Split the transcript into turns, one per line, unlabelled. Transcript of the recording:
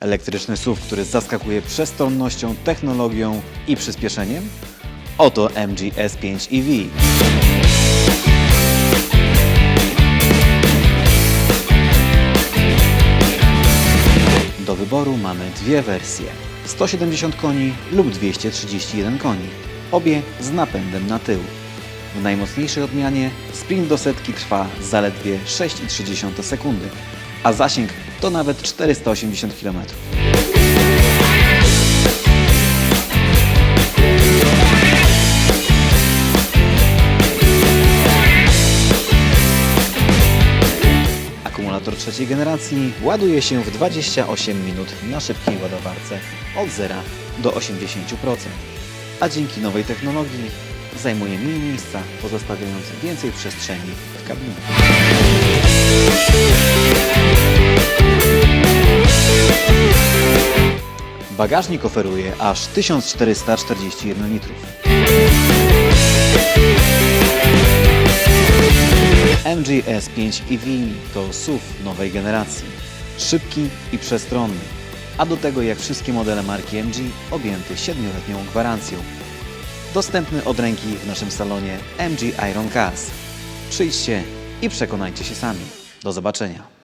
Elektryczny SUV, który zaskakuje przestronnością, technologią i przyspieszeniem? Oto MG S5 EV. Do wyboru mamy dwie wersje: 170 koni lub 231 koni, obie z napędem na tył. W najmocniejszej odmianie sprint do setki trwa zaledwie 6,3 sekundy, a zasięg to nawet 480 km. Akumulator trzeciej generacji ładuje się w 28 minut na szybkiej ładowarce od 0 do 80%, a dzięki nowej technologii zajmuje mniej miejsca, pozostawiając więcej przestrzeni w kabinie. Bagażnik oferuje aż 1441 litrów. MG S5 EV to SUV nowej generacji. Szybki i przestronny, a do tego jak wszystkie modele marki MG objęty 7-letnią gwarancją. Dostępny od ręki w naszym salonie MG Iron Cars. Przyjdźcie i przekonajcie się sami. Do zobaczenia.